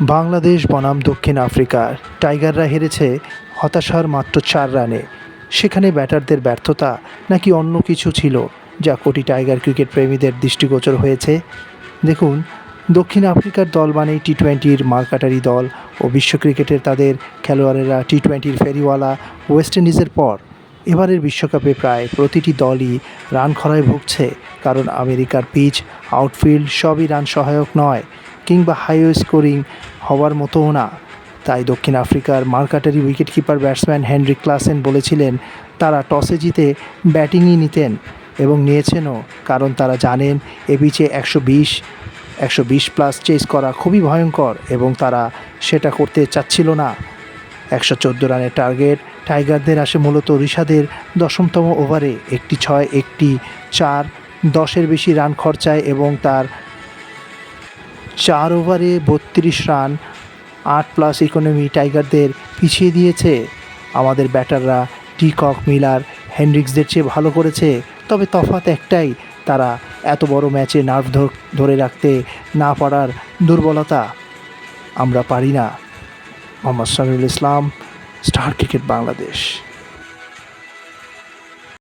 বাংলাদেশ বনাম দক্ষিণ আফ্রিকা টাইগাররা হেরেছে, হতাশার মাত্র চার রানে। সেখানে ব্যাটারদের ব্যর্থতা নাকি অন্য কিছু ছিল যা কোটি টাইগার ক্রিকেট প্রেমীদের দৃষ্টিগোচর হয়েছে? দেখুন, দক্ষিণ আফ্রিকার দল মানেই টি টোয়েন্টির মার্কাটারি দল ও বিশ্ব ক্রিকেটের তাদের খেলোয়াড়েরা টি টোয়েন্টির ফেরিওয়ালা ওয়েস্ট ইন্ডিজের পর। এবারের বিশ্বকাপে প্রায় প্রতিটি দলই রান খরায় ভুগছে, কারণ আমেরিকার পিচ, আউটফিল্ড সবই রান সহায়ক নয়। কিংবা হাইওয়ে স্কোরিং হওয়ার মতোও না। তাই দক্ষিণ আফ্রিকার মার্কাটারি উইকেটকিপার ব্যাটসম্যান হেনরি ক্লাসেন বলেছিলেন, তারা টসে জিতে ব্যাটিংই নিতেন এবং নিয়েছেনও, কারণ তারা জানেন এ পিচে একশো বিশ একশো বিশ প্লাস চেস করা খুবই ভয়ঙ্কর এবং তারা সেটা করতে চাচ্ছিল না। একশো চোদ্দ রানের টার্গেট টাইগারদের আসে মূলত ঋষাদের দশমতম ওভারে একটি ছয়, একটি চার, দশের বেশি রান খরচায় এবং তার চার ওভারে বত্রিশ রান, আট প্লাস ইকোনমি টাইগারদের পিছিয়ে দিয়েছে। আমাদের ব্যাটাররা টিকক মিলার, হেনরিক্সদের চেয়ে ভালো করেছে। তবে তফাৎ একটাই, তারা এত বড় ম্যাচে নার্ভ ধরে রাখতে না পারার দুর্বলতা। আমরা পারি না। Mohammad Shamiul Islam, star cricket Bangladesh.